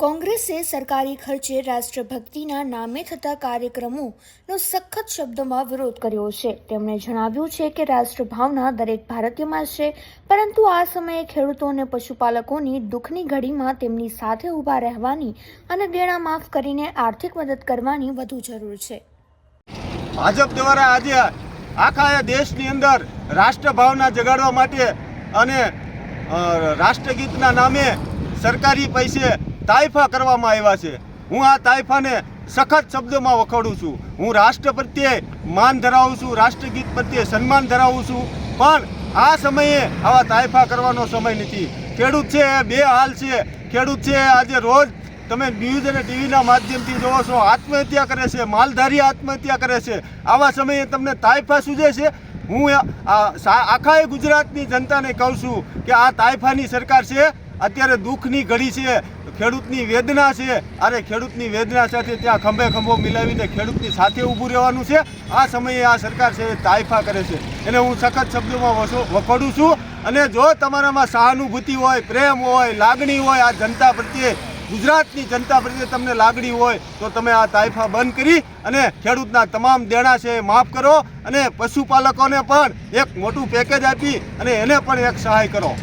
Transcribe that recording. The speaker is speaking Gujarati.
કોંગ્રેસે સરકારી ખર્ચે રાષ્ટ્રભક્તિના નામે થતા કાર્યક્રમોનો સખત શબ્દોમાં વિરોધ કર્યો છે. તેમણે જણાવ્યું છે કે રાષ્ટ્રભાવના દરેક ભારતીયમાં છે, પરંતુ આ સમયે ખેડૂતો અને પશુપાલકોની દુઃખની ઘડીમાં તેમની સાથે ઊભા રહેવાની અને દેણા માફ કરીને આર્થિક મદદ કરવાની વધુ જરૂર છે. ભાજપ દ્વારા આજે આખા દેશની અંદર રાષ્ટ્રભાવના જગાડવા માટે અને રાષ્ટ્રગીતના નામે સરકારી પૈસે તાઇફા કરવામાં આવ્યા છે. હું આ તાઇફાને સખત શબ્દોમાં વખોડું છું. હું રાષ્ટ્ર પ્રત્યે માન ધરાવું છું, રાષ્ટ્રગીત પ્રત્યે સન્માન ધરાવું છું. પણ આ સમયે આવા તાઇફા કરવાનો સમય નથી. ખેડૂત છે એ બે હાલ છે. ખેડૂત છે, આજે રોજ તમે ન્યૂઝ અને ટીવીના માધ્યમથી જોવો છો. આત્મહત્યા કરે છે, માલધારી આત્મહત્યા કરે છે. આવા સમયે તમને તાઇફા સૂજે છે? હું આખા ગુજરાતની જનતાને કહું છું કે આ તાઇફાની સરકાર છે અત્યારે દુઃખની ઘડી છે, ખેડૂતની વેદના છે. અરે, ખેડૂતની વેદના સાથે ત્યાં ખંભે ખંભો મિલાવીને ખેડૂતની સાથે ઊભું રહેવાનું છે. આ સમયે આ સરકાર છે એ તાઇફા કરે છે. એને હું સખત શબ્દોમાં વસો- વખોડું છું. અને જો તમારામાં સહાનુભૂતિ હોય, પ્રેમ હોય, લાગણી હોય, આ જનતા પ્રત્યે, ગુજરાતની જનતા પ્રત્યે તમને લાગણી હોય, તો તમે આ તાઇફા બંધ કરી અને ખેડૂતના તમામ દેણા છે એ માફ કરો અને પશુપાલકોને પણ એક મોટું પેકેજ આપી અને એને પણ એક સહાય કરો.